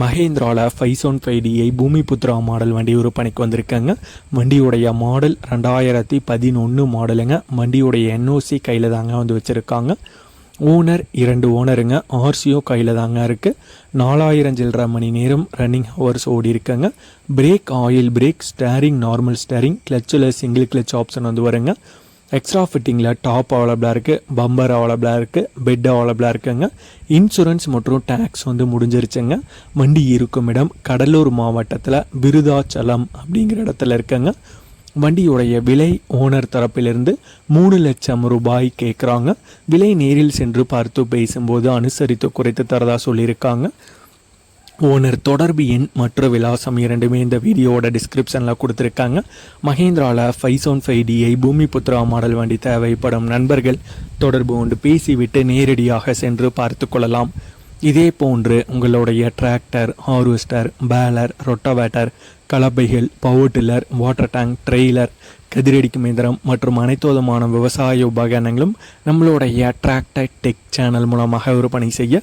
மஹேந்திராவில் five one five DI Bhoomi Putra model வண்டி விற்பனைக்கு வந்திருக்காங்க. வண்டியுடைய மாடல் ரெண்டாயிரத்தி பதினொன்று மாடலுங்க. வண்டியுடைய என்ஓசி கையில் தாங்க வந்து வச்சுருக்காங்க. ஓனர் இரண்டு ஓனருங்க ஆர்சிஓ கையில் தாங்க இருக்குது நாலாயிரம் சில்லரை மணி நேரம் ரன்னிங் ஹவர்ஸ் ஓடி இருக்குங்க. Brake oil brake steering normal steering கிளச்சில் single clutch option வந்து வருங்க. எக்ஸ்ட்ரா ஃபிட்டிங்கில் டாப் அவைலபிளாக இருக்குது பம்பர் அவைலபிளாக இருக்குது பெட் அவைலபிளாக இருக்குங்க. இன்சூரன்ஸ் மற்றும் டேக்ஸ் வந்து முடிஞ்சிருச்சுங்க. வண்டி இருக்கும் இடம் கடலூர் மாவட்டத்தில் விருதாச்சலம் அப்படிங்கிற இடத்துல இருக்குங்க. வண்டியுடைய விலை ஓனர் தரப்பிலிருந்து மூணு லட்சம் ரூபாய் கேட்குறாங்க விலை நேரில் சென்று பார்த்து பேசும்போது அனுசரித்து குறைத்து தரதாக சொல்லியிருக்காங்க. ஓனர் தொடர்பு எண் மற்ற விலாசம் இரண்டுமே இந்த வீடியோவோட டிஸ்கிரிப்ஷனில் கொடுத்துருக்காங்க. மஹேந்திராவில் five seven five DI Bhoomi Putra model வண்டி தேவைப்படும் நண்பர்கள் தொடர்பு கொண்டு பேசிவிட்டு நேரடியாக சென்று பார்த்து கொள்ளலாம். இதே போன்று உங்களுடைய tractor harvester baler rotavator கலப்பைகள் power tiller water tank trailer கதிரடிக்கும் இயந்திரம் மற்றும் அனைத்து விதமான விவசாய உபகரணங்களும் நம்மளுடைய டிராக்டர் டெக் சேனல் மூலமாக விற்பனை செய்ய